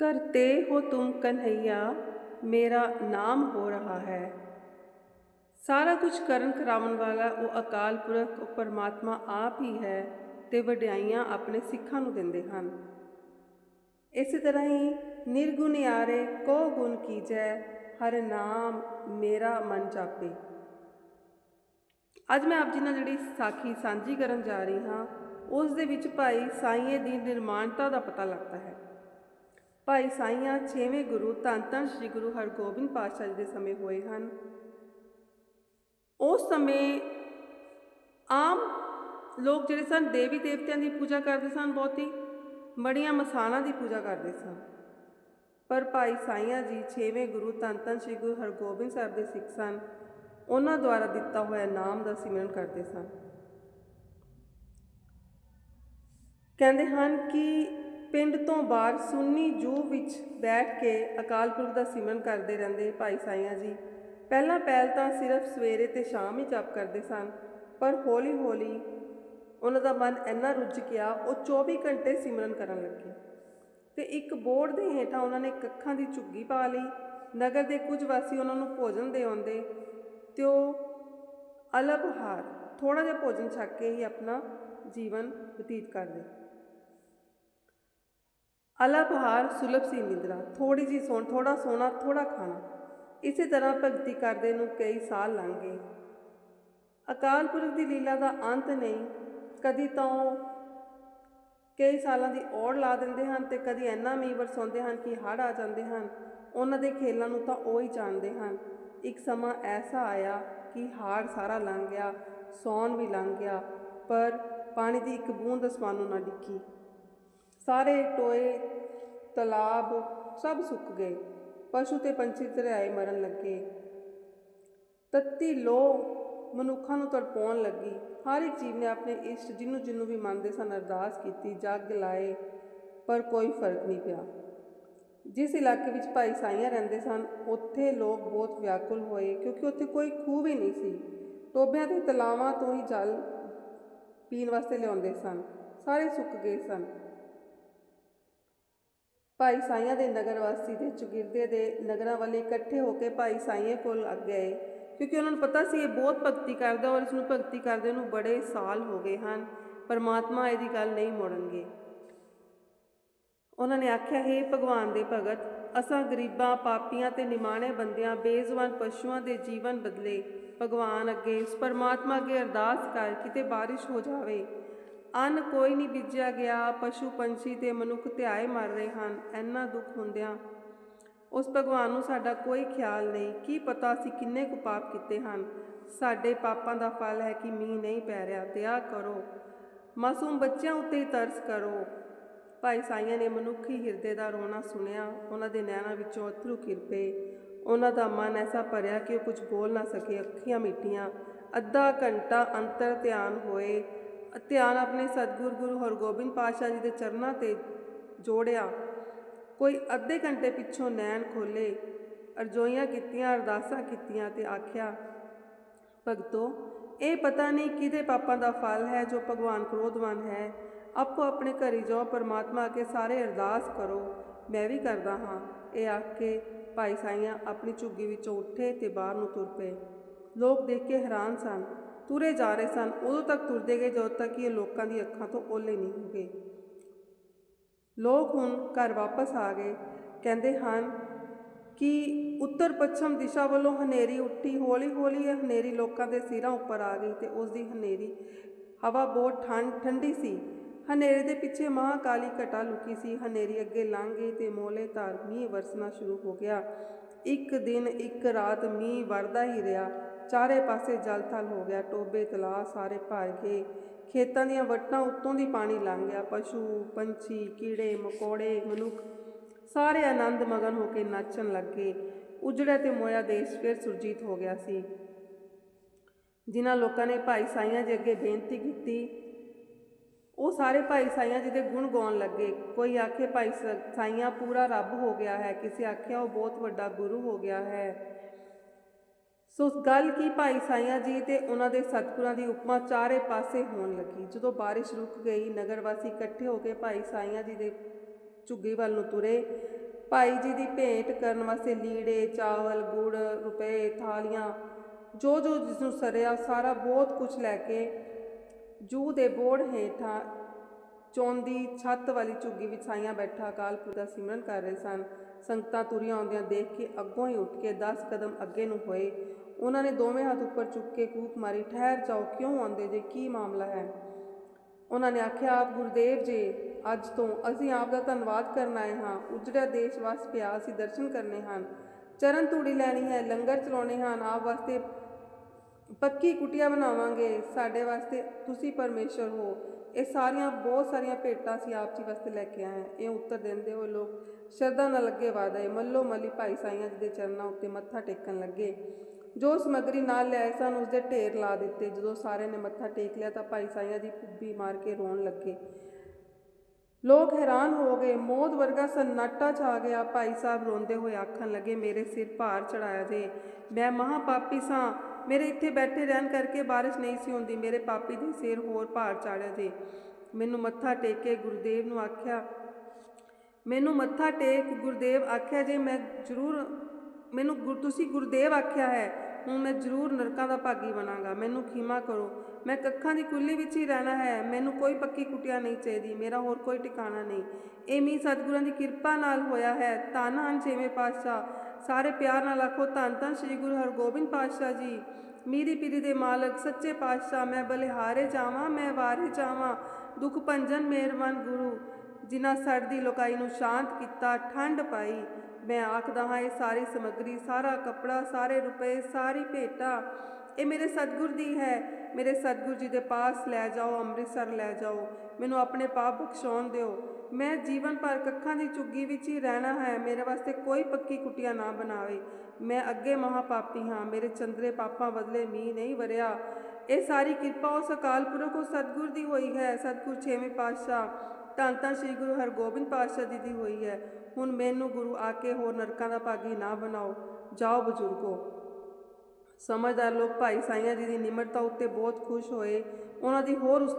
करते हो तुम कन्हैया ਮੇਰਾ ਨਾਮ ਹੋ ਰਹਾ ਹੈ ਸਾਰਾ ਕੁਝ ਕਰਨ ਕਰਾਉਣ ਵਾਲਾ ਉਹ ਅਕਾਲ ਪੁਰਖ ਉਹ ਪਰਮਾਤਮਾ ਆਪ ਹੀ ਹੈ ਤੇ ਵਡਿਆਈਆਂ ਆਪਣੇ ਸਿੱਖਾਂ ਨੂੰ ਦਿੰਦੇ ਹਨ ਇਸੇ ਤਰ੍ਹਾਂ ਹੀ ਨਿਰਗੁਣ ਯਾਰੇ ਕੋ ਗੁਣ ਕੀਜੈ ਹਰ ਨਾਮ ਮੇਰਾ ਮਨ ਜਾਪੇ ਅੱਜ ਮੈਂ ਆਪ ਜੀ ਨਾਲ ਜਿਹੜੀ ਸਾਖੀ ਸਾਂਝੀ ਕਰਨ ਜਾ ਰਹੀ ਹਾਂ ਉਸ ਦੇ ਵਿੱਚ ਭਾਈ ਸਾਈਏ ਦੀ ਨਿਰਮਾਣਤਾ ਦਾ ਪਤਾ ਲੱਗਦਾ ਹੈ ਭਾਈ ਸਾਈਆਂ ਛੇਵੇਂ ਗੁਰੂ ਧੰਨ ਧੰਨ ਸ੍ਰੀ ਗੁਰੂ ਹਰਗੋਬਿੰਦ ਪਾਤਸ਼ਾਹ ਜੀ ਦੇ ਸਮੇਂ ਹੋਏ ਹਨ। ਉਸ ਸਮੇਂ ਆਮ ਲੋਕ ਜਿਹੜੇ ਸਨ, ਦੇਵੀ ਦੇਵਤਿਆਂ ਦੀ ਪੂਜਾ ਕਰਦੇ ਸਨ ਬਹੁਤੀ ਬੜੀਆਂ ਮਸਾਲਾਂ ਦੀ ਪੂਜਾ ਕਰਦੇ ਸਨ। ਪਰ ਭਾਈ ਸਾਈਆਂ ਜੀ ਛੇਵੇਂ ਗੁਰੂ ਧੰਨ ਧੰਨ ਸ੍ਰੀ ਗੁਰੂ ਹਰਗੋਬਿੰਦ ਸਾਹਿਬ ਦੇ ਸਿੱਖ ਸਨ। ਉਹਨਾਂ ਦੁਆਰਾ ਦਿੱਤਾ ਹੋਇਆ ਨਾਮ ਦਾ ਸਿਮਰਨ ਕਰਦੇ ਸਨ। ਕਹਿੰਦੇ ਹਨ ਕਿ ਪਿੰਡ ਤੋਂ ਬਾਹਰ ਸੁੰਨੀ ਜੂ ਵਿੱਚ ਬੈਠ ਕੇ ਅਕਾਲ ਪੁਰਖ ਦਾ ਸਿਮਰਨ ਕਰਦੇ ਰਹਿੰਦੇ ਭਾਈ ਸਾਈਆਂ ਜੀ। ਪਹਿਲਾਂ ਪਹਿਲ ਤਾਂ ਸਿਰਫ ਸਵੇਰੇ ਤੇ ਸ਼ਾਮ ਹੀ ਜਪ ਕਰਦੇ ਸਨ, ਪਰ ਹੌਲੀ-ਹੌਲੀ ਉਹਨਾਂ ਦਾ ਮਨ ਇੰਨਾ ਰੁੱਝ ਗਿਆ, ਉਹ 24 ਘੰਟੇ ਸਿਮਰਨ ਕਰਨ ਲੱਗੇ। ਤੇ ਇੱਕ ਬੋਰਡ ਦੇ ਹੇਠਾਂ ਉਹਨਾਂ ਨੇ ਕੱਖਾਂ ਦੀ ਝੁੱਗੀ ਪਾ ਲਈ, ਨਗਰ ਦੇ ਕੁਝ ਵਾਸੀ ਉਹਨਾਂ ਨੂੰ ਭੋਜਨ ਦੇ ਆਉਂਦੇ, ਤੇ ਉਹ ਅਲਪ ਹਾਰ ਥੋੜਾ ਜਿਹਾ ਭੋਜਨ ਛੱਕ ਕੇ ਹੀ ਆਪਣਾ ਜੀਵਨ ਬਤੀਤ ਕਰਦੇ। ਅਲਪ ਹਾਰ ਸੁਲਭ ਸੀ ਨਿੰਦਰਾ। ਥੋੜੀ ਜੀ ਸੌਣ ਥੋੜਾ ਸੋਣਾ ਥੋੜਾ ਖਾਣਾ। ਇਸੇ ਤਰ੍ਹਾਂ ਭਗਤੀ ਕਰਦੇ ਨੂੰ ਕਈ ਸਾਲ ਲੰਘ ਗਏ। ਅਕਾਲ ਪੁਰਖ ਦੀ ਲੀਲਾ ਦਾ ਅੰਤ ਨਹੀਂ। ਕਦੀ ਤਾਂ ਉਹ ਕਈ ਸਾਲਾਂ ਦੀ ਔੜ ਲਾ ਦਿੰਦੇ ਹਨ ਤੇ ਕਦੀ ਇੰਨਾ ਮੀਂਹ ਵਰਸਾਉਂਦੇ ਹਨ ਕਿ ਹੜ੍ਹ ਆ ਜਾਂਦੇ ਹਨ। ਉਹਨਾਂ ਦੇ ਖੇਲਾਂ ਨੂੰ ਤਾਂ ਉਹ ਹੀ ਜਾਣਦੇ ਹਨ। ਇੱਕ ਸਮਾਂ ਐਸਾ ਆਇਆ ਕਿ ਹਾੜ ਸਾਰਾ ਲੰਘ ਗਿਆ, ਸੌਣ ਵੀ ਲੰਘ ਗਿਆ, ਪਰ ਪਾਣੀ ਦੀ ਇੱਕ ਬੂੰਦ ਅਸਮਾਨ ਨਾ ਡਿੱਗੀ। ਸਾਰੇ ਟੋਏ, ਤਲਾਬ ਸਭ ਸੁੱਕ ਗਏ। ਪਸ਼ੂ ਤੇ ਪੰਛੀ ਦਰਿਆਏ ਮਰਨ ਲੱਗੇ। ਤੱਤੀ ਲੋ ਮਨੁੱਖਾਂ ਨੂੰ ਤੜਪਾਉਣ ਲੱਗੀ। ਹਰ ਇੱਕ ਜੀਵ ਨੇ ਆਪਣੇ ਇਸ਼ਟ ਜਿਹਨੂੰ ਜਿਹਨੂੰ ਵੀ ਮੰਨਦੇ ਸਨ ਅਰਦਾਸ ਕੀਤੀ, ਜੱਗ ਲਾਏ, ਪਰ ਕੋਈ ਫ਼ਰਕ ਨਹੀਂ ਪਿਆ। ਜਿਸ ਇਲਾਕੇ ਵਿੱਚ ਭਾਈ ਸਾਈਆਂ ਰਹਿੰਦੇ ਸਨ, ਉੱਥੇ ਲੋਕ ਬਹੁਤ ਵਿਆਕੁਲ ਹੋਏ, ਕਿਉਂਕਿ ਉੱਥੇ ਕੋਈ ਖੂਹ ਵੀ ਨਹੀਂ ਸੀ। ਟੋਬਿਆਂ ਤੇ ਤਲਾਵਾਂ ਤੋਂ ਹੀ ਜਲ ਪੀਣ ਵਾਸਤੇ ਲਿਆਉਂਦੇ ਸਨ। ਸਾਰੇ ਸੁੱਕ ਗਏ ਸਨ। ਭਾਈ ਸਾਈਆਂ ਦੇ ਨਗਰ ਵਾਸੀ ਦੇ ਚੁਗਿਰਦੇ ਦੇ ਨਗਰਾਂ ਵਾਲੇ ਇਕੱਠੇ ਹੋ ਕੇ ਭਾਈ ਸਾਈਏ ਕੋਲ ਆ ਗਏ। ਕਿਉਂਕਿ ਉਹਨਾਂ ਨੂੰ ਪਤਾ ਸੀ ਇਹ ਬਹੁਤ ਭਗਤੀ ਕਰਦਾ ਔਰ ਇਸ ਨੂੰ ਭਗਤੀ ਕਰਦੇ ਨੂੰ ਬੜੇ ਸਾਲ ਹੋ ਗਏ ਹਨ। ਪਰਮਾਤਮਾ ਇਹਦੀ ਗੱਲ ਨਹੀਂ ਮੋੜਨਗੇ। ਉਹਨਾਂ ਨੇ ਆਖਿਆ, ਹੈ ਭਗਵਾਨ ਦੇ ਭਗਤ, ਅਸਾਂ ਗਰੀਬਾਂ, ਪਾਪੀਆਂ ਤੇ ਨਿਮਾਣੇ ਬੰਦਿਆਂ, ਬੇਜ਼ੁਬਾਨ ਪਸ਼ੂਆਂ ਦੇ ਜੀਵਨ ਬਦਲੇ ਭਗਵਾਨ ਅੱਗੇ ਉਸ ਪਰਮਾਤਮਾ ਅੱਗੇ ਅਰਦਾਸ ਕਰ ਕਿਤੇ ਬਾਰਿਸ਼ ਹੋ ਜਾਵੇ। ਅੰਨ ਕੋਈ ਨਹੀਂ ਬੀਜਿਆ ਗਿਆ, ਪਸ਼ੂ ਪੰਛੀ ਤੇ ਮਨੁੱਖ ਧਿਆਏ ਮਰ ਰਹੇ ਹਨ ਐਨਾ ਦੁੱਖ ਹੁੰਦਿਆਂ ਉਸ ਭਗਵਾਨ ਨੂੰ ਸਾਡਾ ਕੋਈ ਖਿਆਲ ਨਹੀਂ। ਕੀ ਪਤਾ ਅਸੀਂ ਕਿੰਨੇ ਕੁ ਪਾਪ ਕੀਤੇ ਹਨ। ਸਾਡੇ ਪਾਪਾਂ ਦਾ ਫਲ ਹੈ ਕਿ ਮੀਂਹ ਨਹੀਂ ਪੈ ਰਿਹਾ। ਦਇਆ ਕਰੋ। ਮਾਸੂਮ ਬੱਚਿਆਂ ਉੱਤੇ ਹੀ ਤਰਸ ਕਰੋ। ਭਾਈ ਸਾਈਆਂ ਨੇ ਮਨੁੱਖੀ ਹਿਰਦੇ ਦਾ ਰੋਣਾ ਸੁਣਿਆ। ਉਹਨਾਂ ਦੇ ਨੈਣਾਂ ਵਿੱਚੋਂ ਅਥਰੂ ਕਿਰਪੇ। ਉਹਨਾਂ ਦਾ ਮਨ ਐਸਾ ਭਰਿਆ ਕਿ ਉਹ ਕੁਝ ਬੋਲ ਨਾ ਸਕੇ। ਅੱਖੀਆਂ ਮਿੱਟੀਆਂ। ਅੱਧਾ ਘੰਟਾ ਅੰਤਰ ਧਿਆਨ ਹੋਏ। ਧਿਆਨ ਆਪਣੇ ਸਤਿਗੁਰ ਗੁਰੂ ਹਰਗੋਬਿੰਦ ਪਾਤਸ਼ਾਹ ਜੀ ਦੇ ਚਰਨਾਂ ਤੇ ਜੋੜਿਆ। ਕੋਈ ਅੱਧੇ ਘੰਟੇ ਪਿੱਛੋਂ ਨੈਣ ਖੋਲੇ ਅਰਜ਼ੋਈਆਂ ਕੀਤੀਆਂ, ਅਰਦਾਸਾਂ ਕੀਤੀਆਂ ਤੇ ਆਖਿਆ, ਭਗਤੋ, ਇਹ ਪਤਾ ਨਹੀਂ ਕਿਹਦੇ ਪਾਪਾਂ ਦਾ ਫਲ ਹੈ ਜੋ ਭਗਵਾਨ ਕ੍ਰੋਧਵਾਨ ਹੈ। ਆਪੋ ਆਪਣੇ ਘਰੀ ਜਾਓ, ਪਰਮਾਤਮਾ ਅੱਗੇ ਸਾਰੇ ਅਰਦਾਸ ਕਰੋ। ਮੈਂ ਵੀ ਕਰਦਾ ਹਾਂ। ਇਹ ਆਖ ਕੇ ਭਾਈ ਸਾਈਆਂ ਆਪਣੀ ਝੁੱਗੀ ਵਿੱਚੋਂ ਉੱਠੇ ਤੇ ਬਾਹਰ ਨੂੰ ਤੁਰ ਪਏ। ਲੋਕ ਦੇਖ ਕੇ ਹੈਰਾਨ ਸਨ। ਤੁਰੇ ਜਾ ਰਹੇ ਸਨ। ਉਦੋਂ ਤੱਕ ਤੁਰਦੇ ਗਏ, ਜਦੋਂ ਤੱਕ ਕਿ ਇਹ ਲੋਕਾਂ ਦੀ ਅੱਖਾਂ ਤੋਂ ਓਲੇ ਨਹੀਂ ਹੋ ਗਏ। ਲੋਕ ਹੁਣ ਘਰ ਵਾਪਸ ਆ ਗਏ। ਕਹਿੰਦੇ ਹਨ ਕਿ ਉੱਤਰ ਪੱਛਮ ਦਿਸ਼ਾ ਵੱਲੋਂ ਹਨੇਰੀ ਉੱਠੀ। ਹੌਲੀ-ਹੌਲੀ ਇਹ ਹਨੇਰੀ ਲੋਕਾਂ ਦੇ ਸਿਰਾਂ ਉੱਪਰ ਆ ਗਈ ਤੇ ਉਸ ਦੀ ਹਨੇਰੀ ਹਵਾ ਬਹੁਤ ਠੰਡ, ਠੰਡੀ ਸੀ। ਹਨੇਰੇ ਦੇ ਪਿੱਛੇ ਮਹਾਕਾਲੀ ਘਟਾ ਲੁਕੀ ਸੀ। ਹਨੇਰੀ ਅੱਗੇ ਲੰਘ ਗਈ ਤੇ ਮੋਲੇ ਧਾਰ ਮੀਂਹ ਵਰਸਣਾ ਸ਼ੁਰੂ ਹੋ ਗਿਆ। ਇੱਕ ਦਿਨ, ਇੱਕ ਰਾਤ ਮੀਂਹ ਵਰਦਾ ਹੀ ਰਿਹਾ। ਚਾਰੇ ਪਾਸੇ ਜਲ ਥਲ ਹੋ ਗਿਆ ਟੋਬੇ ਤਲਾਅ ਸਾਰੇ ਭਰ ਗਏ। ਖੇਤਾਂ ਦੀਆਂ ਵੱਟਾਂ ਉੱਤੋਂ ਦੀ ਪਾਣੀ ਲੰਘ ਗਿਆ। ਪਸ਼ੂ, ਪੰਛੀ, ਕੀੜੇ, ਮਕੌੜੇ, ਮਨੁੱਖ ਸਾਰੇ ਆਨੰਦ ਮਗਨ ਹੋ ਕੇ ਨੱਚਣ ਲੱਗੇ। ਉਜੜਿਆ ਤੇ ਮੋਇਆ ਦੇਸ਼ ਫਿਰ ਸੁਰਜੀਤ ਹੋ ਗਿਆ ਸੀ। ਜਿਨ੍ਹਾਂ ਲੋਕਾਂ ਨੇ ਭਾਈ ਸਾਈਆਂ ਜੀ ਅੱਗੇ ਬੇਨਤੀ ਕੀਤੀ, ਉਹ ਸਾਰੇ ਭਾਈ ਸਾਈਆਂ ਜੀ ਦੇ ਗੁਣ ਗਾਉਣ ਲੱਗੇ। ਕੋਈ ਆਖੇ ਭਾਈ ਸ- ਸਾਈਆਂ ਪੂਰਾ ਰੱਬ ਹੋ ਗਿਆ ਹੈ। ਕਿਸੇ ਆਖਿਆ, ਉਹ ਬਹੁਤ ਵੱਡਾ ਗੁਰੂ ਹੋ ਗਿਆ ਹੈ। ਸੋ ਗੱਲ ਕੀ ਭਾਈ ਸਾਈਆਂ ਜੀ ਤੇ ਉਹਨਾਂ ਦੇ ਸਤਿਗੁਰਾਂ ਦੀ ਉਪਮਾ ਚਾਰੇ ਪਾਸੇ ਹੋਣ ਲੱਗੀ। ਜਦੋਂ ਬਾਰਿਸ਼ ਰੁਕ ਗਈ ਨਗਰ ਵਾਸੀ ਇਕੱਠੇ ਹੋ ਕੇ ਭਾਈ ਸਾਈਆਂ ਜੀ ਦੇ ਝੁੱਗੀ ਵੱਲ ਨੂੰ ਤੁਰੇ। ਭਾਈ ਜੀ ਦੀ ਭੇਂਟ ਕਰਨ ਵਾਸਤੇ ਲੀੜੇ, ਚਾਵਲ, ਗੁੜ, ਰੁਪਏ, ਥਾਲੀਆਂ ਜੋ ਜੋ ਜਿਸ ਨੂੰ ਸਰਿਆ, ਸਾਰਾ ਬਹੁਤ ਕੁਝ ਲੈ ਕੇ ਜੂ ਦੇ ਬੋੜ ਹੇਠਾਂ ਚੌਂਦੀ ਛੱਤ ਵਾਲੀ ਝੁੱਗੀ ਵਿੱਚ ਸਾਈਆਂ ਬੈਠਾ, ਅਕਾਲ ਪੁਰਖ ਦਾ ਸਿਮਰਨ ਕਰ ਰਹੇ ਸਨ। ਸੰਗਤਾਂ ਤੁਰੀਆਂ ਆਉਂਦਿਆਂ ਦੇਖ ਕੇ ਅੱਗੋਂ ਹੀ ਉੱਠ ਕੇ 10 ਕਦਮ ਅੱਗੇ ਨੂੰ ਹੋਏ। ਉਹਨਾਂ ਨੇ ਦੋਵੇਂ ਹੱਥ ਉੱਪਰ ਚੁੱਕ ਕੇ ਕੂਕ ਮਾਰੀ, ਠਹਿਰ ਜਾਓ, ਕਿਉਂ ਆਉਂਦੇ ਜੇ, ਕੀ ਮਾਮਲਾ ਹੈ? ਉਹਨਾਂ ਨੇ ਆਖਿਆ, ਆਪ ਗੁਰਦੇਵ ਜੀ, ਅੱਜ ਤੋਂ ਅਸੀਂ ਆਪ ਦਾ ਧੰਨਵਾਦ ਕਰਨ ਆਏ ਹਾਂ। ਉਜੜਿਆ ਦੇਸ਼ ਵਸ ਪਿਆ ਅਸੀਂ ਦਰਸ਼ਨ ਕਰਨੇ ਹਨ। ਚਰਨ ਧੂੜੀ ਲੈਣੀ ਹੈ, ਲੰਗਰ ਚਲਾਉਣੇ ਹਨ। ਆਪ ਵਾਸਤੇ ਪੱਕੀ ਕੁਟੀਆ ਬਣਾਵਾਂਗੇ। ਸਾਡੇ ਵਾਸਤੇ ਤੁਸੀਂ ਪਰਮੇਸ਼ਰ ਹੋ। ਇਹ ਸਾਰੀਆਂ, ਬਹੁਤ ਸਾਰੀਆਂ ਭੇਟਾਂ ਅਸੀਂ ਆਪ ਜੀ ਵਾਸਤੇ ਲੈ ਕੇ ਆਏ ਹਾਂ। ਇਹ ਉੱਤਰ ਦਿੰਦੇ ਹੋਏ ਲੋਕ ਸ਼ਰਧਾ ਨਾਲ ਲੱਗੇ ਵਾਦਾਏ ਮੱਲੋ ਮੱਲੀ ਭਾਈ ਸਾਈਆਂ ਜੀ ਦੇ ਚਰਨਾਂ ਉੱਤੇ ਮੱਥਾ ਟੇਕਣ ਲੱਗੇ। ਜੋ ਸਮੱਗਰੀ ਨਾਲ ਲਿਆਏ ਸਨ ਉਸ ਦੇ ਢੇਰ ਲਾ ਦਿੱਤੇ। ਜਦੋਂ ਸਾਰਿਆਂ ਨੇ ਮੱਥਾ ਟੇਕ ਲਿਆ ਤਾਂ ਭਾਈ ਸਾਈਆਂ ਦੀ ਖੁੱਬੀ ਮਾਰ ਕੇ ਰੋਣ ਲੱਗੇ। ਲੋਕ ਹੈਰਾਨ ਹੋ ਗਏ। ਮੌਤ ਵਰਗਾ ਸન્ਨਾਟਾ ਛਾ ਗਿਆ। ਭਾਈ ਸਾਹਿਬ ਰੋਂਦੇ ਹੋਏ ਆਖਣ ਲੱਗੇ, ਮੇਰੇ ਸਿਰ ਭਾਰ ਚੜਾਇਆ ਜੇ। ਮੈਂ ਮਹਾ ਪਾਪੀ ਸਾਂ। ਮੇਰੇ ਇੱਥੇ ਬੈਠੇ ਰਹਿਣ ਕਰਕੇ ਬਾਰਿਸ਼ ਨਹੀਂ ਸੀ ਹੁੰਦੀ। ਮੇਰੇ ਪਾਪੀ ਦੇ ਸਿਰ ਹੋਰ ਭਾਰ ਚੜਿਆ ਜੇ। ਮੈਨੂੰ ਮੱਥਾ ਟੇਕ ਕੇ ਗੁਰਦੇਵ ਨੂੰ ਆਖਿਆ, ਮੈਨੂੰ ਮੱਥਾ ਟੇਕ, ਗੁਰਦੇਵ ਆਖਿਆ ਜੇ ਮੈਂ ਜ਼ਰੂਰ ਮੈਨੂੰ ਗੁਰ, ਤੁਸੀਂ ਗੁਰਦੇਵ ਆਖਿਆ ਹੈ, ਹੁਣ ਮੈਂ ਜ਼ਰੂਰ ਨਰਕਾਂ ਦਾ ਭਾਗੀ ਬਣਾਂਗਾ, ਮੈਨੂੰ ਖੀਮਾ ਕਰੋ। ਮੈਂ ਕੱਖਾਂ ਦੀ ਕੁੱਲੀ ਵਿੱਚ ਹੀ ਰਹਿਣਾ ਹੈ, ਮੈਨੂੰ ਕੋਈ ਪੱਕੀ ਕੁਟਿਆ ਨਹੀਂ ਚਾਹੀਦੀ, ਮੇਰਾ ਹੋਰ ਕੋਈ ਟਿਕਾਣਾ ਨਹੀਂ। ਇਹ ਮੀ ਸਤਿਗੁਰਾਂ ਦੀ ਕਿਰਪਾ ਨਾਲ ਹੋਇਆ ਹੈ, ਧੰਨ ਹਨ ਛੇਵੇਂ ਪਾਤਸ਼ਾਹ। ਸਾਰੇ ਪਿਆਰ ਨਾਲ ਆਖੋ, ਧੰਨ ਧੰਨ ਸ੍ਰੀ ਗੁਰੂ ਹਰਗੋਬਿੰਦ ਪਾਤਸ਼ਾਹ ਜੀ। ਮੀਰੀ ਪੀਰੀ ਦੇ ਮਾਲਕ, ਸੱਚੇ ਪਾਤਸ਼ਾਹ, ਮੈਂ ਬਲਿਹਾਰੇ ਜਾਵਾਂ, ਮੈਂ ਵਾਰੇ ਜਾਵਾਂ। ਦੁੱਖ ਭੰਜਨ ਮਿਹਰਬਾਨ ਗੁਰੂ, ਜਿਨ੍ਹਾਂ ਸਰਦੀ ਦੀ ਲੋਕਾਈ ਨੂੰ ਸ਼ਾਂਤ ਕੀਤਾ, ਠੰਡ ਪਾਈ। ਮੈਂ ਆਖਦਾ ਹਾਂ, ਇਹ ਸਾਰੀ ਸਮੱਗਰੀ, ਸਾਰਾ ਕੱਪੜਾ, ਸਾਰੇ ਰੁਪਏ, ਸਾਰੀ ਭੇਟਾ, ਇਹ ਮੇਰੇ ਸਤਿਗੁਰ ਦੀ ਹੈ। ਮੇਰੇ ਸਤਿਗੁਰ ਜੀ ਦੇ ਪਾਸ ਲੈ ਜਾਓ, ਅੰਮ੍ਰਿਤਸਰ ਲੈ ਜਾਓ। ਮੈਨੂੰ ਆਪਣੇ ਪਾਪ ਬਖਸ਼ਾਉਣ ਦਿਓ। ਮੈਂ ਜੀਵਨ ਭਰ ਕੱਖਾਂ ਦੀ ਚੁੱਗੀ ਵਿੱਚ ਹੀ ਰਹਿਣਾ ਹੈ। ਮੇਰੇ ਵਾਸਤੇ ਕੋਈ ਪੱਕੀ ਕੁਟੀਆ ਨਾ ਬਣਾਵੇ। ਮੈਂ ਅੱਗੇ ਮਹਾ ਪਾਪੀ ਹਾਂ। ਮੇਰੇ ਚੰਦਰੇ ਪਾਪਾਂ ਬਦਲੇ ਮੀਂਹ ਨਹੀਂ ਵਰਿਆ। ਇਹ ਸਾਰੀ ਕਿਰਪਾ ਉਸ ਅਕਾਲ ਪੁਰਖ ਉਹ ਸਤਿਗੁਰ ਦੀ ਹੋਈ ਹੈ। ਸਤਿਗੁਰ ਛੇਵੇਂ ਪਾਤਸ਼ਾਹ ਧੰਨ ਧੰਨ ਸ੍ਰੀ ਗੁਰੂ ਹਰਗੋਬਿੰਦ ਪਾਤਸ਼ਾਹ ਜੀ ਦੀ ਹੋਈ ਹੈ। ਹੁਣ ਮੈਨੂੰ ਗੁਰੂ ਆ ਕੇ ਹੋਰ ਨਰਕਾਂ ਦਾ ਭਾਗੀ ਨਾ ਬਣਾਓ। ਜਾਓ ਬਜ਼ੁਰਗੋ। ਸਮਝਦਾਰ ਲੋਕ ਭਾਈ ਸਾਈਆਂ ਜੀ ਦੀ ਨਿਮਰਤਾ ਉੱਤੇ ਬਹੁਤ ਖੁਸ਼ ਹੋਏ। ਉਹਨਾਂ ਦੀ ਹੋਰ ਉਸ